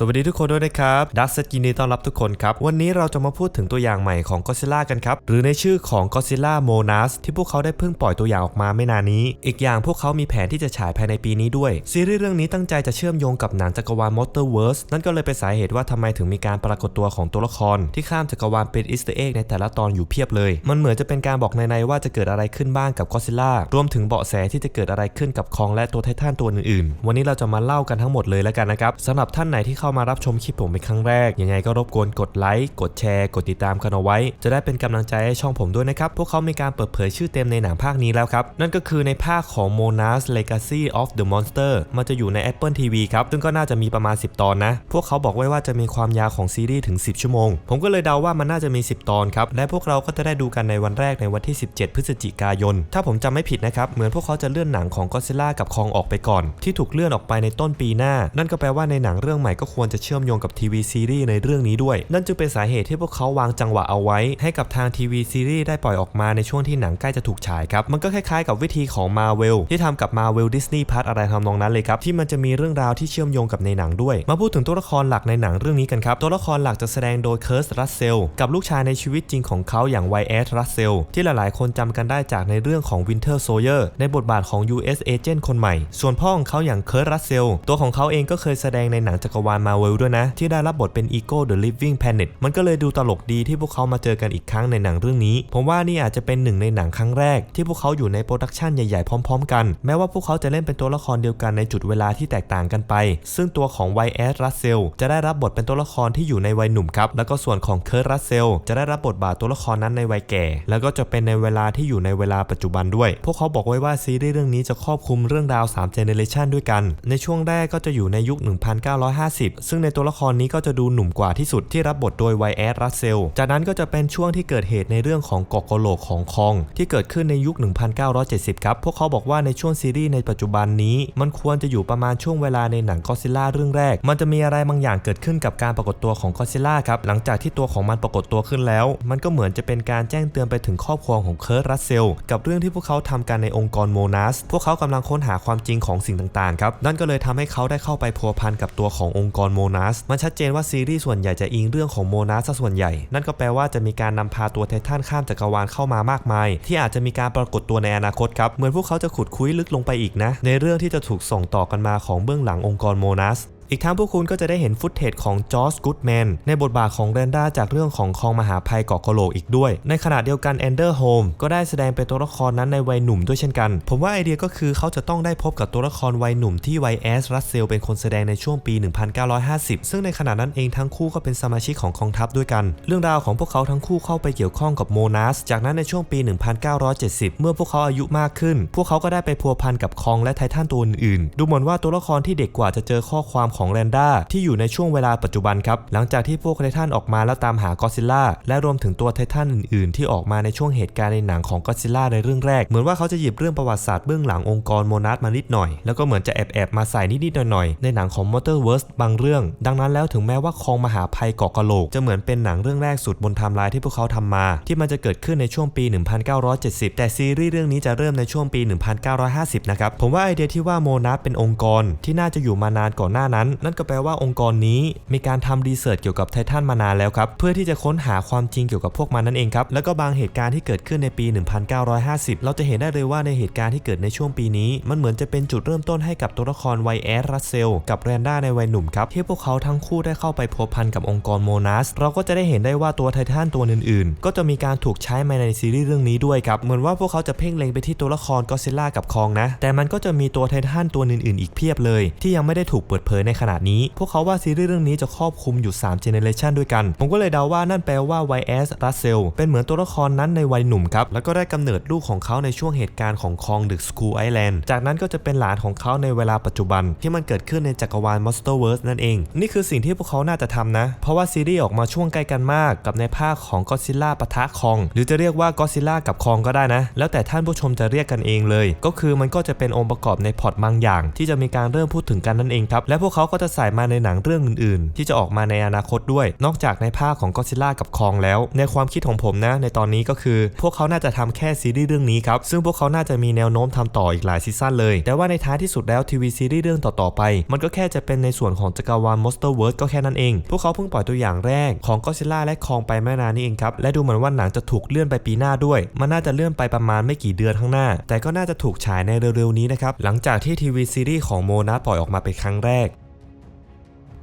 สวัสดีทุกคนด้วยนะครับดักเซตยินดีต้อนรับทุกคนครับ วันนี้เราจะมาพูดถึงตัวอย่างใหม่ของก็ d z ิล่ากันครับ หรือในชื่อของก็ d z ิล่าโมนาสที่พวกเขาได้เพิ่งปล่อยตัวอย่างออกมาไม่นานนี้ อีกอย่างพวกเขามีแผนที่จะฉายภายในปีนี้ด้วย ซีรีส์เรื่องนี้ตั้งใจจะเชื่อมโยงกับหนังจักรวาลมอเตอร์เวิร์สนั่นก็เลยเป็นสาเหตุว่าทำไมถึงมีการปรากฏตัวของตัวละคร ที่ข้ามจักรวาลเป็นอิสต์เอ็กในแต่ละตอนอยู่เพียบเลย มันเหมือนจะเป็นการบอกในๆว่าจะเกิดอะไรขึ้นบ้างกับก็ d z ิล่ารวมถึงเบาะแสที่จะเกิดอะไรขึ้นกับคองและตัวไททันตัวอื่นๆ วันนี้เราจะมาเล่ากันทั้งหมดเลยแล้วกันนะครับสำหรับท่านไหนที่เข้ามารับชมคลิปผมเป็นครั้งแรก ยังไงก็รบกวนกดไลค์ กดแชร์ กดติดตามกันเอาไว้ จะได้เป็นกำลังใจให้ช่องผมด้วยนะครับ พวกเขามีการเปิดเผยชื่อเต็มในหนังภาคนี้แล้วครับ นั่นก็คือในภาคของ Monas Legacy of the Monster มันจะอยู่ใน Apple TV ครับ ซึ่งก็น่าจะมีประมาณ 10 ตอนนะ พวกเขาบอกไว้ว่าจะมีความยาวของซีรีส์ถึง 10 ชั่วโมง ผมก็เลยเดาว่ามันน่าจะมี 10 ตอนครับ และพวกเราก็จะได้ดูกันในวันแรกในวันที่ 17 พฤศจิกายน ถ้าผมจำไม่ผิดนะครับ เหมือนพวกเขาจะเลื่อนหนังของก็ d z ิล่ากับคองออกไปก่อน ที่ถูกเลื่อนออกไปในต้นปีหน้า นั่นก็แปลว่าในหนังเรื่องใหม่ก็คควรจะเชื่อมโยงกับทีวีซีรีส์ในเรื่องนี้ด้วย นั่นจึงเป็นสาเหตุที่พวกเขาวางจังหวะเอาไว้ ให้กับทางทีวีซีรีส์ได้ปล่อยออกมาในช่วงที่หนังใกล้จะถูกฉายครับ มันก็คล้ายๆกับวิธีของ Marvel ที่ทำกับ Marvel Disney Plus อะไรทำนองนั้นเลยครับ ที่มันจะมีเรื่องราวที่เชื่อมโยงกับในหนังด้วย มาพูดถึงตัวละครหลักในหนังเรื่องนี้กันครับ ตัวละครหลักจะแสดงโดยเคิร์สรัสเซลกับลูกชายในชีวิตจริงของเขาอย่างไวแอสรัสเซลที่หลายๆ คนจำกันได้จากในเรื่องของ Winter Soldier ในบทบาทของ US Agent คนใหม่ ส่วนพ่อของเขาอย่างเคิร์สรัสเซลตัวของเขาเองก็เคยแสดงในหนังจักรวาล Marvel ด้วยนะ ที่ได้รับบทเป็น Ego the Living Planet มันก็เลยดูตลกดีที่พวกเขามาเจอกันอีกครั้งในหนังเรื่องนี้ ผมว่านี่อาจจะเป็นหนึ่งในหนังครั้งแรก ที่พวกเขาอยู่ในโปรดักชันใหญ่ๆ พร้อม ๆ กัน แม้ว่าพวกเขาจะเล่นเป็นตัวละครเดียวกันในจุดเวลาที่แตกต่างกันไป ซึ่งตัวของไวแอสรัสเซลจะได้รับบทเป็นตัวละครที่อยู่ในวัยหนุ่มครับ แล้วก็ส่วนของเคิร์ตรัสเซลจะได้รับบทบาทตัวละครนั้นในวัยแก่ แล้วก็จะเป็นในเวลาที่อยู่ในเวลาปัจจุบันด้วย พวกเขาบอกไว้ว่าซีรีส์เรื่องนี้จะครอบคลุมเรื่องราว3 generation ด้วยกัน ในช่วงแรกก็จะอยู่ในยุค 1950ซึ่งในตัวละครนี้ก็จะดูหนุ่มกว่าที่สุดที่รับบทโดยไวแอสรัสเซล จากนั้นก็จะเป็นช่วงที่เกิดเหตุในเรื่องของกอกโลกของคอง ที่เกิดขึ้นในยุค 1970 ครับ พวกเขาบอกว่าในช่วงซีรีส์ในปัจจุบันนี้ มันควรจะอยู่ประมาณช่วงเวลาในหนังก็ซิล่าเรื่องแรก มันจะมีอะไรบางอย่างเกิดขึ้นกับการปรากฏตัวของก็ซิล่าครับ หลังจากที่ตัวของมันปรากฏตัวขึ้นแล้ว มันก็เหมือนจะเป็นการแจ้งเตือนไปถึงครอบครัวของเคิร์ตรัสเซลกับเรื่องที่พวกเขาทำกันในองค์กรโมนัสพวกเขากำลังค้นหาความจริงของสิ่งต่างๆครับ นั่นก็เลยทำให้เขาได้เข้าไปพัวพันกับตัวขององค์กรโมนัสมันชัดเจนว่าซีรีส์ส่วนใหญ่จะอิงเรื่องของโมนาสซะส่วนใหญ่ นั่นก็แปลว่าจะมีการนำพาตัวไททันข้ามจักรวาลเข้ามามากมาย ที่อาจจะมีการปรากฏตัวในอนาคตครับเหมือนพวกเขาจะขุดคุ้ยลึกลงไปอีกนะ ในเรื่องที่จะถูกส่งต่อกันมาของเบื้องหลังองค์กรโมนาส อีกทั้งพวกคุณก็จะได้เห็นฟุตเทจของจอร์จกูดแมนในบทบาทของเรนด้าจากเรื่องของคองมหาภัยเกาะกะโหลกอีกด้วย ในขณะเดียวกันแอนเดอร์โฮมก็ได้แสดงเป็นตัวละครนั้นในวัยหนุ่มด้วยเช่นกัน ผมว่าไอเดียก็คือเขาจะต้องได้พบกับตัวละครวัยหนุ่มที่ไวแอสรัสเซลเป็นคนแสดงในช่วงปี 1950 ซึ่งในขณะนั้นเองทั้งคู่ก็เป็นสมาชิกของกองทัพด้วยกัน เรื่องราวของพวกเขาทั้งคู่เข้าไปเกี่ยวข้องกับโมนัสจากนั้นในช่วงปี 1970 เมื่อพวกเขาอายุมากขึ้น พวกเขาก็ได้ไปพัวพันกับคองและไททันตัวอื่นๆ ดูเหมือนว่าตัวละครที่เด็กกว่าจะเจอข้อความของแรนด้าที่อยู่ในช่วงเวลาปัจจุบันครับ หลังจากที่พวกไททันออกมาแล้วตามหากอซิลล่าและรวมถึงตัวไททันอื่นๆ ที่ออกมาในช่วงเหตุการณ์ในหนังของกอซิลล่าในเรื่องแรก เหมือนว่าเขาจะหยิบเรื่องประวัติศาสตร์เบื้องหลังองค์กรโมนัสมานิดหน่อย แล้วก็เหมือนจะแอบๆมาใส่นิดๆหน่อยๆในหนังของมอเตอร์เวิร์สบางเรื่อง ดังนั้นแล้วถึงแม้ว่าคองมหาภัยเกาะกะโหลกจะเหมือนเป็นหนังเรื่องแรกสุดบนไทม์ไลน์ที่พวกเขาทำมา ที่มันจะเกิดขึ้นในช่วงปี 1970 แต่ซีรีส์เรื่องนี้จะเริ่มในช่วงปี 1950 นะครับผมว่าไอเดียที่ว่าโมนัสเป็นองค์กรที่น่าจะอยู่มานานก่อนหน้านั้นนั่นก็แปลว่าองค์กรนี้มีการทำรีเสิร์ชเกี่ยวกับไททันมานานแล้วครับเพื่อที่จะค้นหาความจริงเกี่ยวกับพวกมันนั่นเองครับแล้วก็บางเหตุการณ์ที่เกิดขึ้นในปี 1950 เราจะเห็นได้เลยว่าในเหตุการณ์ที่เกิดในช่วงปีนี้ มันเหมือนจะเป็นจุดเริ่มต้นให้กับตัวละครไวแอสรัสเซลกับแรนด้าในวัยหนุ่มครับที่พวกเขาทั้งคู่ได้เข้าไปพัวพันกับองค์กรโมนัสเราก็จะได้เห็นได้ว่าตัวไททันตัวอื่นๆ ก็จะมีการถูกใช้มาในซีรีส์เรื่องนี้ด้วยครับเหมือนว่าพวกเขาจะเพ่งเล็งไปที่ตัวละครก็ซิล่ากับคองนะแต่มันก็จะมีตัวไททันตัวอื่นๆ อีกเพียบเลย ที่ยังไม่ได้ถูกเปิดเผยในขณะนี้ พวกเขาว่าซีรีส์เรื่องนี้จะครอบคลุมอยู่3 generation ด้วยกัน ผมก็เลยเดาว่านั่นแปลว่า YS Russell เป็นเหมือนตัวละครนั้นในวัยหนุ่มครับ แล้วก็ได้กำเนิดลูกของเขาในช่วงเหตุการณ์ของคองดึกสกูไอแลนด์จากนั้นก็จะเป็นหลานของเขาในเวลาปัจจุบัน ที่มันเกิดขึ้นในจักรวาล Monsterverse นั่นเอง นี่คือสิ่งที่พวกเขาน่าจะทำนะ เพราะว่าซีรีส์ออกมาช่วงใกล้กันมากกับในภาคของก็ซิล่าปะทะคอง หรือจะเรียกว่าก็ซิล่ากับคองก็ได้นะ แล้วแต่ท่านผู้ชมจะเรียกกันเองเลย ก็คือมันก็จะเป็นองค์ประกอบในพล็อตบางอย่าง ที่จะมีการเริ่มพูดถึงกันนั่นเองครับและพวกเขาก็จะใส่มาในหนังเรื่องอื่นๆ ที่จะออกมาในอนาคตด้วย นอกจากในภาคของก็ซิล่ากับคองแล้ว ในความคิดของผมนะ ในตอนนี้ก็คือ พวกเขาน่าจะทำแค่ซีรีส์เรื่องนี้ครับ ซึ่งพวกเขาน่าจะมีแนวโน้มทำต่ออีกหลายซีซั่นเลย แต่ว่าในท้ายที่สุดแล้วทีวีซีรีส์เรื่องต่อๆไป มันก็แค่จะเป็นในส่วนของจักรวาล Monsterverse ก็แค่นั้นเอง พวกเขาเพิ่งปล่อยตัวอย่างแรกของก็ซิล่าและคองไปไม่นานนี้เองครับ และดูเหมือนว่าหนังจะถูกเลื่อนไปปีหน้าด้วย มันน่าจะเลื่อนไปประมาณไม่กี่เดือนข้างหน้า แต่ก็น่าจะถูกฉายในเร็วๆนี้นะครับ หลังจากที่ทีวีซีรีส์ของโมนาปล่อยออกมาเป็นครั้งแรก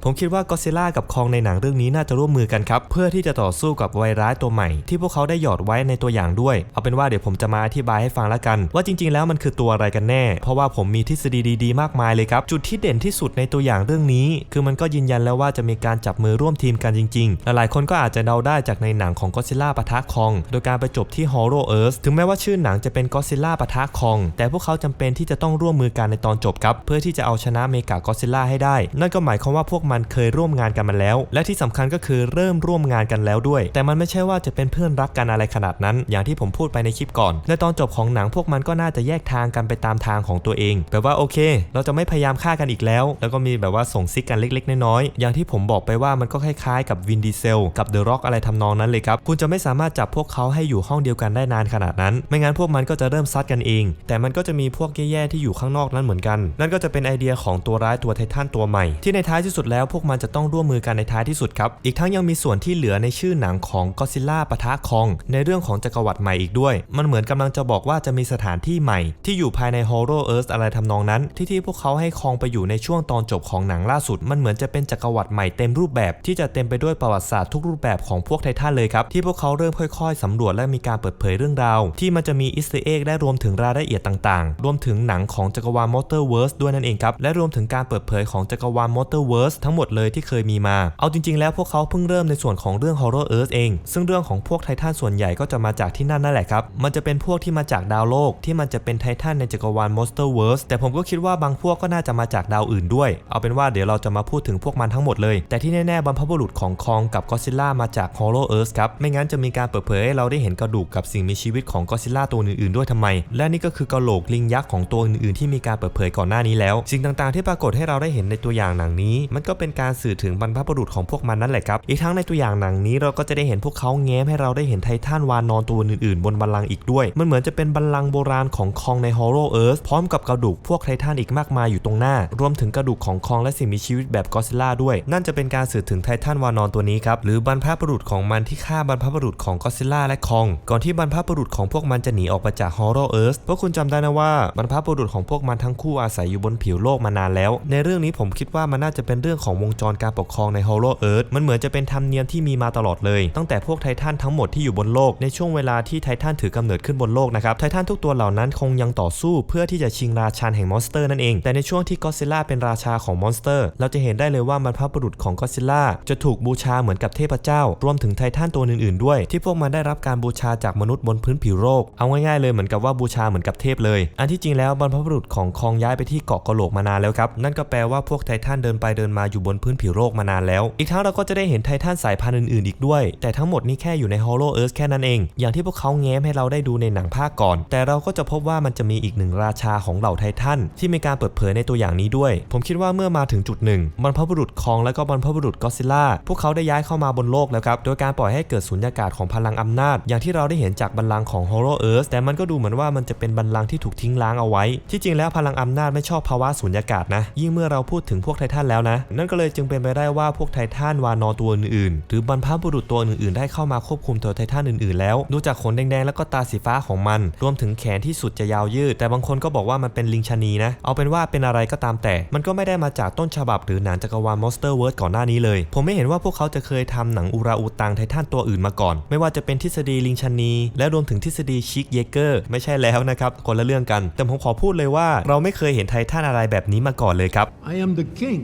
ผมคิดว่าก็ซิล่ากับคองในหนังเรื่องนี้น่าจะร่วมมือกันครับ เพื่อที่จะต่อสู้กับไวรัสตัวใหม่ ที่พวกเขาได้หยอดไว้ในตัวอย่างด้วย เอาเป็นว่าเดี๋ยวผมจะมาอธิบายให้ฟังละกัน ว่าจริง ๆ แล้วมันคือตัวอะไรกันแน่ เพราะว่าผมมีทฤษฎีดีๆ มากมายเลยครับ จุดที่เด่นที่สุดในตัวอย่างเรื่องนี้ คือมันก็ยืนยันแล้วว่าจะมีการจับมือร่วมทีมกันจริงๆ หลายๆคนก็อาจจะเดาได้จากในหนังของก็ซิล่าปะทะคอง โดยการไปจบที่ Horror Earth ถึงแม้ว่าชื่อหนังจะเป็นก็ซิล่าปะทะคอง แต่พวกเขาจำเป็นที่จะต้องร่วมมือกันในตอนจบครับเพื่อที่จะเอาชนะเมกาก็ซิล่าให้ได้ นั่นก็หมายความว่าพวกมันเคยร่วมงานกันมาแล้ว และที่สำคัญก็คือเริ่มร่วมงานกันแล้วด้วย แต่มันไม่ใช่ว่าจะเป็นเพื่อนรักกันอะไรขนาดนั้น อย่างที่ผมพูดไปในคลิปก่อนในตอนจบของหนังพวกมันก็น่าจะแยกทางกันไปตามทางของตัวเองแบบว่าโอเค เราจะไม่พยายามฆ่ากันอีกแล้ว แล้วก็มีแบบว่าส่งซิกกันเล็ก ๆ น้อยๆอย่างที่ผมบอกไปว่ามันก็คล้ายๆ กับวินดีเซลกับเดอะร็อกอะไรทำนองนั้นเลยครับคุณจะไม่สามารถจับพวกเขาให้อยู่ห้องเดียวกันได้นานขนาดนั้น ไม่งั้นพวกมันก็จะเริ่มซัดกันเอง แต่มันก็จะมีพวกแย่ๆที่อยู่ข้างนอกนั้นเหมือนกัน นั่นก็จะเป็นไอเดียของตัวร้ายตัวไททันตัวใหม่ ที่ในท้ายที่สุดแล้วพวกมันจะต้องร่วมมือกันในท้ายที่สุดครับ อีกทั้งยังมีส่วนที่เหลือในชื่อหนังของก็ซิล่าปะทะคอง ในเรื่องของจักรวรรดิใหม่อีกด้วย มันเหมือนกำลังจะบอกว่าจะมีสถานที่ใหม่ ที่อยู่ภายใน Horror Earth อะไรทำนองนั้น ที่ที่พวกเขาให้คองไปอยู่ในช่วงตอนจบของหนังล่าสุด มันเหมือนจะเป็นจักรวรรดิใหม่เต็มรูปแบบ ที่จะเต็มไปด้วยประวัติศาสตร์ทุกรูปแบบของพวกไททันเลยครับที่พวกเขาเริ่มค่อย ๆสำรวจและมีการเปิดเผยเรื่องราว ที่มันจะมีอิสเอ็กและรวมถึงรายละเอียดต่างๆ รวมถึงหนังของจักรวาล Motorverse ด้วยนั่นเองครับและรวมถึงการเปิดเผยของจักรวาล Motorverse ทั้งหมดเลยที่เคยมีมา เอาจริงๆ แล้วพวกเขาเพิ่งเริ่มในส่วนของเรื่อง Horror Earth เอง ซึ่งเรื่องของพวกไททันส่วนใหญ่ก็จะมาจากที่นั่นนั่นแหละครับ มันจะเป็นพวกที่มาจากดาวโลกที่มันจะเป็นไททันในจักรวาล Monsterverse แต่ผมก็คิดว่าบางพวกก็น่าจะมาจากดาวอื่นด้วย เอาเป็นว่าเดี๋ยวเราจะมาพูดถึงพวกมันทั้งหมดเลย แต่ที่แน่ๆบรรพบุรุษของคองกับก็ซิล่ามาจาก Horror Earth ครับ ไม่งั้นจะมีการเปิดเผยให้เราได้เห็นกระดูกกับสิ่งมีชีวิตของก็ซิล่าตัวอื่นๆด้วยทำไม และนี่ก็คือกระโหลกลิงยักษ์ของตัวอื่นๆ ที่มีการเปิดเผยก่อนหน้านี้แล้ว สิ่งต่างๆ ที่ปรากฏให้เราได้เห็นในตัวอย่างหนังนี้ มันก็เป็นการสื่อถึงบรรพบุรุษของพวกมันนั่นแหละครับ อีกทั้งในตัวอย่างหนังนี้เราก็จะได้เห็นพวกเขาแง้มให้เราได้เห็นไททันวานนอนตัวอื่นๆ บนบัลลังก์อีกด้วย มันเหมือนจะเป็นบัลลังก์โบราณของคองใน Horror Earth พร้อมกับกระดูกพวกไททันอีกมากมายอยู่ตรงหน้า รวมถึงกระดูกของคองและสิ่งมีชีวิตแบบก็ซิล่าด้วย นั่นจะเป็นการสื่อถึงไททันวานอนตัวนี้ครับหรือบรรพบุรุษของมันที่ฆ่าบรรพบุรุษของก็ซิล่าและคอง ก่อนที่บรรพบุรุษของพวกมันจะหนีออกไปจาก Horror Earth เพราะคุณจำได้นะว่าบรรพบุรุษของพวกมันทั้งคู่อาศัยอยู่บนผิวโลกมานานแล้ว ในเรื่องนี้ผมคิดว่ามันน่าจะเป็นเรื่องของวงจรการปกครองใน Horror Earth มันเหมือนจะเป็นธรรมเนียมที่มีมาตลอดเลย ตั้งแต่พวกไททันทั้งหมดที่อยู่บนโลกในช่วงเวลาที่ไททันถือกำเนิดขึ้นบนโลกนะครับไททันทุกตัวเหล่านั้นคงยังต่อสู้เพื่อที่จะชิงราชาแห่งมอนสเตอร์นั่นเอง แต่ในช่วงที่ก็ซิล่าเป็นราชาของมอนสเตอร์ เราจะเห็นได้เลยว่าบรรพบุรุษของก็ซิล่าจะถูกบูชาเหมือนกับเทพเจ้า รวมถึงไททันตัวอื่นๆด้วย ที่พวกมันได้รับการบูชาจากมนุษย์บนพื้นผิวโลกเอาง่ายๆเลยเหมือนกับว่าบูชาเหมือนกับเทพเลย อันที่จริงแล้วบรรพบุรุษของคองย้ายไปที่เกาะกะโหลกมานานแล้วครับนั่นก็แปลว่าพวกไททันเดินไปเดินมาอยู่บนพื้นผิวโลกมานานแล้ว อีกทั้งเราก็จะได้เห็นไททันสายพันธุ์อื่นๆอีกด้วย แต่ทั้งหมดนี้แค่อยู่ใน Hollow Earth แค่นั้นเอง อย่างที่พวกเขาแง้มให้เราได้ดูในหนังภาคก่อน แต่เราก็จะพบว่ามันจะมีอีกหนึ่งราชาของเหล่าไททันที่มีการเปิดเผยในตัวอย่างนี้ด้วย ผมคิดว่าเมื่อมาถึงจุดหนึ่งบรรพบุรุษคองและก็บรรพบุรุษก็ซิล่าพวกเขาได้ย้ายเข้ามาบนโลกแล้วครับโดยการปล่อยให้เกิดสุญญากาศของพลังอำนาจ อย่างที่เราได้เห็นจากบัลลังก์ของ Hollow Earth แต่มันก็ดูเหมือนว่ามันจะเป็นบัลลังก์ที่ถูกทิ้งล้างเอาไว้ ที่จริงแล้วพลังอำนาจไม่ชอบภาวะสุญญากาศนะ ยิ่งเมื่อเราพูดถึงพวกไททันแล้วนะนั่นก็เลยจึงเป็นไปได้ว่าพวกไททันวานอตัวอื่นๆ หรือบรรพบุรุษตัวอื่นๆ ได้เข้ามาควบคุมตัวไททันอื่นๆ แล้วดูจากขนแดงๆแล้วก็ตาสีฟ้าของมัน รวมถึงแขนที่สุดจะยาวยืด แต่บางคนก็บอกว่ามันเป็นลิงชะนีนะ เอาเป็นว่าเป็นอะไรก็ตามแต่ มันก็ไม่ได้มาจากต้นฉบับหรือหนังจักรวาล Monsterverse ก่อนหน้านี้เลย ผมไม่เห็นว่าพวกเขาจะเคยทำหนังอุราอูตังไททันตัวอื่นมาก่อน ไม่ว่าจะเป็นทฤษฎีลิงชะนี และรวมถึงทฤษฎีชิกเยเกอร์ไม่ใช่แล้วนะครับคนละเรื่องกัน แต่ผมขอพูดเลยว่า เราไม่เคยเห็นไททันอะไรแบบนี้มาก่อนเลยครับ I am the king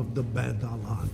of the Badalag.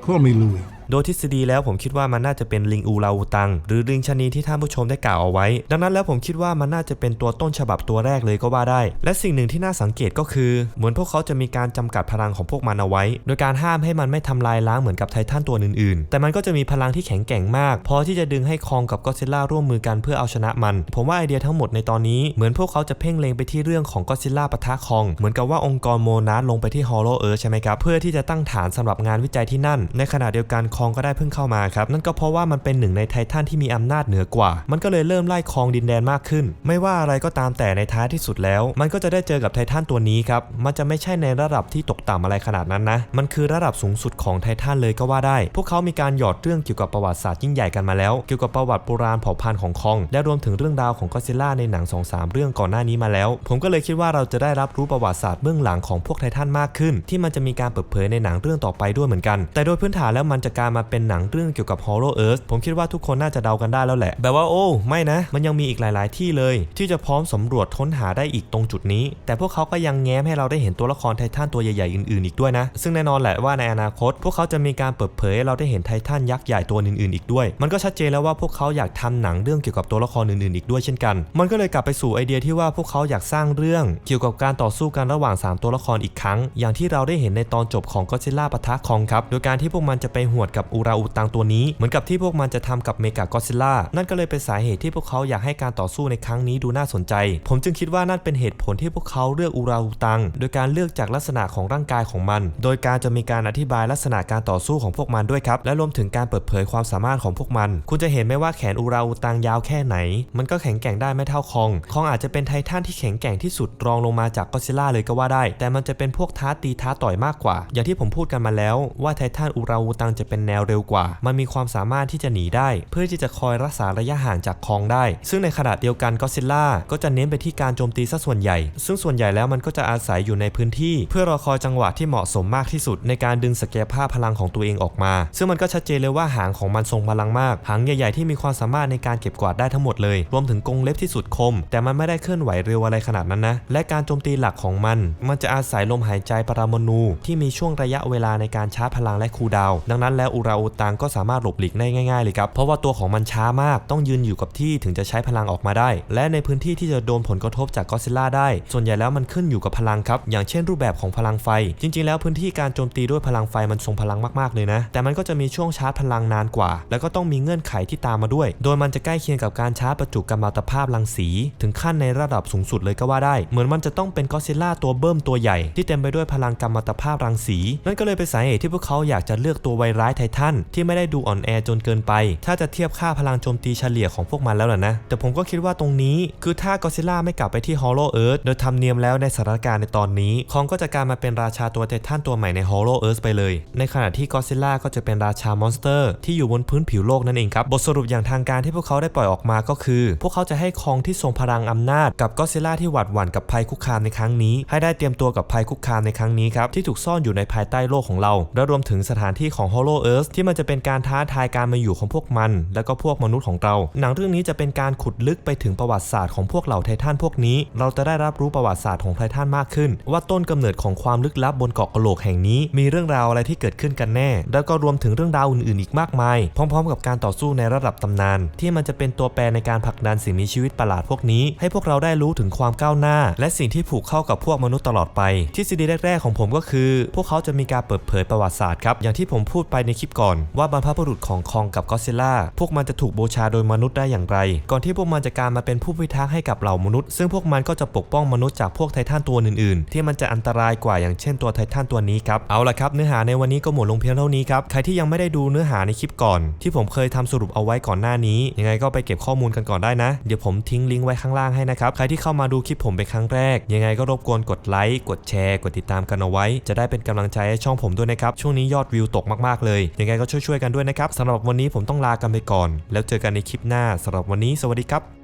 Call me Louis. โดยทฤษฎีแล้วผมคิดว่ามันน่าจะเป็นลิงอูราอูตัง หรือลิงชนีที่ท่านผู้ชมได้กล่าวเอาไว้ ดังนั้นแล้วผมคิดว่ามันน่าจะเป็นตัวต้นฉบับตัวแรกเลยก็ว่าได้ และสิ่งหนึ่งที่น่าสังเกตก็คือ เหมือนพวกเขาจะมีการจำกัดพลังของพวกมันเอาไว้ โดยการห้ามให้มันไม่ทำลายล้างเหมือนกับไททันตัวอื่นๆ แต่มันก็จะมีพลังที่แข็งแกร่งมากพอที่จะดึงให้คองกับก็อดซิลล่าร่วมมือกันเพื่อเอาชนะมัน ผมว่าไอเดียทั้งหมดในตอนนี้เหมือนพวกเขาจะเพ่งเล็งไปที่เรื่องของก็อดซิลล่าปะทะคอง เหมือนกับว่าองค์กรโมนาสลงไปที่ฮอลโลเอิร์ใช่ไหมครับเพื่อที่จะตั้งฐานสำหรับงานวิจัยที่นั่น ในขณะเดียวกันคองก็ได้เพิ่งเข้ามาครับนั่นก็เพราะว่ามันเป็นหนึ่งในไททันที่มีอำนาจเหนือกว่า มันก็เลยเริ่มไล่คองดินแดนมากขึ้น ไม่ว่าอะไรก็ตามแต่ในท้ายที่สุดแล้ว มันก็จะได้เจอกับไททันตัวนี้ครับมันจะไม่ใช่ในระดับที่ตกต่ำอะไรขนาดนั้นนะมันคือระดับสูงสุดของไททันเลยก็ว่าได้ พวกเขามีการหยอดเรื่องเกี่ยวกับประวัติศาสตร์ยิ่งใหญ่กันมาแล้ว เกี่ยวกับประวัติโบราณเผ่าพันธุ์ของคอง และรวมถึงเรื่องราวของก็อดซิลล่าในหนัง2อสเรื่องก่อนหน้านี้มาแล้ว ผมก็เลยคิดว่าเราจะได้รับรู้ประวัติศาสตร์เบื้องหลังของพวกไททันมากขึ้น ที่มันจะมีการเปิดเผยในหนังเรื่องต่อไปด้วยเหมือนกัน แต่โดยพื้นฐานแล้วมันจะกลารมาเป็นหนังเรื่องเกี่ยวกับ Hollow Earth ผมคิดว่าทุกคนน่าจะเดากันได้แล้วแหละ แบบว่าโอ้ไม่นะ มันยังมีอีกหลาย ๆ ที่เลย ที่จะพร้อมสำรวจค้นหาได้อีกตรงจุดนี้ แต่พวกเขาก็ยังแง้มให้เราได้เห็นตัวละครไททันตัวใหญ่ ๆ อื่น ๆ อีกด้วยนะ ซึ่งแน่นอนแหละว่าในอนาคต พวกเขาจะมีการเปิดเผยให้เราได้เห็นไททันยักษ์ใหญ่ตัวอื่น ๆ อีกด้วย มันก็ชัดเจนแล้วว่าพวกเขาอยากทำหนังเรื่องเกี่ยวกับตัวละครอื่น ๆ อีกด้วยเช่นกัน มันก็เลยกลับไปสู่ไอเดียที่ว่าพวกเขาอยากสร้างเรื่อง เกี่ยวกับการต่อสู้กันระหว่าง 3 ตัวละครอีกครั้ง อย่างที่เราได้เห็นในตอนจบของก็ซิล่าปะทะคองครับ โดยการที่พวกมันจะไปหวดกับอูราอูตังตัวนี้ เหมือนกับที่พวกมันจะทำกับเมกาก็ซิล่านั่นก็เลยเป็นสาเหตุที่พวกเขาอยากให้การต่อสู้ในครั้งนี้ดูน่าสนใจ ผมจึงคิดว่านั่นเป็นเหตุผลที่พวกเขาเลือกอูราอูตัง โดยการเลือกจากลักษณะของร่างกายของมัน โดยการจะมีการอธิบายลักษณะการต่อสู้ของพวกมันด้วยครับและรวมถึงการเปิดเผยความสามารถของพวกมัน คุณจะเห็นไหมว่าแขนอูราอูตังยาวแค่ไหน มันก็แข็งแกร่งได้ไม่เท่าคองคองอาจจะเป็นไททันที่แข็งแกร่งที่สุดรองลงมาจากกอซิลล่าเลยก็ว่าได้ แต่มันจะเป็นพวกท้าตีท้าต่อยมากกว่า อย่างที่ผมพูดกันมาแล้วว่าไททันอูราอูตังจะเป็นแนวเร็วกว่า มันมีความสามารถที่จะหนีได้ เพื่อที่จะคอยรักษาระยะห่างจากคองได้ ซึ่งในขณะเดียวกันก็ซิลล่าก็จะเน้นไปที่การโจมตีซะส่วนใหญ่ ซึ่งส่วนใหญ่แล้วมันก็จะอาศัยอยู่ในพื้นที่ เพื่อรอคอยจังหวะที่เหมาะสมมากที่สุด ในการดึงศักยภาพพลังของตัวเองออกมา ซึ่งมันก็ชัดเจนเลยว่าหางของมันทรงพลังมาก หางใหญ่ๆที่มีความสามารถในการเก็บกวาดได้ทั้งหมดเลย รวมถึงกรงเล็บที่สุดคม แต่มันไม่ได้เคลื่อนไหวเร็วอะไรขนาดนั้นนะ และการโจมตีหลักของมัน มันจะอาศัยลมหายใจปรมาณูที่มีช่วงระยะเวลาในการชาร์จพลังและคูดาว ดังนั้นแล้วอุราอูตังก็สามารถหลบหลีกได้ง่ายๆเลยครับ เพราะว่าตัวของมันช้ามากต้องยืนอยู่กับที่ถึงจะใช้พลังออกมาได้ และในพื้นที่ที่จะโดนผลกระทบจากก็ซิลล่าได้ ส่วนใหญ่แล้วมันขึ้นอยู่กับพลังครับ อย่างเช่นรูปแบบของพลังไฟ จริง ๆ แล้วพื้นที่การโจมตีด้วยพลังไฟมันทรงพลังมากๆเลยนะ แต่มันก็จะมีช่วงชาร์จพลังนานกว่า แล้วก็ต้องมีเงื่อนไขที่ตามมาด้วย โดยมันจะใกล้เคียงกับการชาร์จประจุกัมมันตภาพรังสี ถึงขั้นในระดับสูงสุดเลยก็ว่าได้ เหมือนมันจะต้องเป็นก็ซิลล่าตัวเบิ่มตัวใหญ่ ที่เต็มไปด้วยพลังกัมมันตภาพรังสี นั่นก็เลยเป็นสาเหตุที่พวกเขาอยากจะเลือกตัวไวร้ายไททันที่ไม่ได้ดูอ่อนแอจนเกินไป ถ้าจะเทียบค่าพลังโจมตีเฉลี่ยของพวกมันแล้วล่ะนะ แต่ผมก็คิดว่าตรงนี้คือถ้ากอซิลล่าไม่กลับไปที่ฮอลโลเอิร์ธโดยทำเนียมแล้วในสถานการณ์ในตอนนี้ คองก็จะกลายมาเป็นราชาตัวไททันตัวใหม่ในฮอลโลเอิร์ธไปเลย ในขณะที่กอซิลล่าก็จะเป็นราชามอนสเตอร์ที่อยู่บนพื้นผิวโลกนั่นเองครับ บทสรุปอย่างทางการที่พวกเขาได้ปล่อยออกมาก็คือ พวกเขาจะให้คองที่ทรงพลังอำนาจ กับกอซิลล่าที่หวาดหวั่นกับภัยคุกคามในครั้งนี้ ให้ได้เตรียมตัวกับภัยคุกคามในครั้งนี้ครับที่ถูกซ่อนอยู่ในภายใต้โลกของเรา และรวมถึงสถานที่ของ Hollow Earth ที่มันจะเป็นการท้าทายการมาอยู่ของพวกมัน และก็พวกมนุษย์ของเรา หนังเรื่องนี้จะเป็นการขุดลึกไปถึงประวัติศาสตร์ของพวกเหล่าไททันพวกนี้ เราจะได้รับรู้ประวัติศาสตร์ของไททันมากขึ้น ว่าต้นกำเนิดของความลึกลับบนเกาะกะโหลกแห่งนี้ มีเรื่องราวอะไรที่เกิดขึ้นกันแน่ แล้วก็รวมถึงเรื่องราวอื่นๆอีกมากมาย พร้อม ๆ กับการต่อสู้ในระดับตำนาน ที่มันจะเป็นตัวแปรในการผลักดันสิ่งมีชีวิตประหลาดพวกนี้ ให้พวกเราได้รู้ถึงความก้าวหน้า และสิ่งที่ผูกเข้ากับพวกมนุษย์ตลอดไปทฤษฎีแรก ๆ ของผมก็คือ พวกเขาจะมีการเปิดเผยประวัติศาสตร์ครับอย่างที่ผมพูดไปในคลิปก่อน ว่าบรรพบุรุษของคองกับก็อดซิล่าพวกมันจะถูกบูชาโดยมนุษย์ได้อย่างไร ก่อนที่พวกมันจะกลารมาเป็นผู้พิทักษ์ให้กับเหล่ามนุษย์ ซึ่งพวกมันก็จะปกป้องมนุษย์จากพวกไททันตัวอื่นๆ ที่มันจะอันตรายกว่าอย่างเช่นตัวไททันตัวนี้ครับเอาละครับ เนื้อหาในวันนี้ก็หมดลงเพียงเท่านี้ครับใครที่ยังไม่ได้ดูเนื้อหาในคลิปก่อน ที่ผมเคยทำสรุปเอาไว้ก่อนหน้านี้ ยังไงก็ไปเก็บข้อมูลกันก่อนได้นะ เดี๋ยวผมทิ้งลิงก์ไว้ข้างล่างให้นะครับใครที่เข้ามาดูคลิปผมเป็นครั้งแรก ยังไงก็รบกวนกดไลค์กดแชร์กดติดตามกันเอาไว้ จะได้เป็นกำลังใจให้ช่องผมด้วยนะครับช่วงนี้ยอดวิวตกมากๆเลยยังไงก็ช่วยๆกันด้วยนะครับสำหรับวันนี้ผมต้องลากันไปก่อน แล้วเจอกันในคลิปหน้าสำหรับวันนี้สวัสดีครับ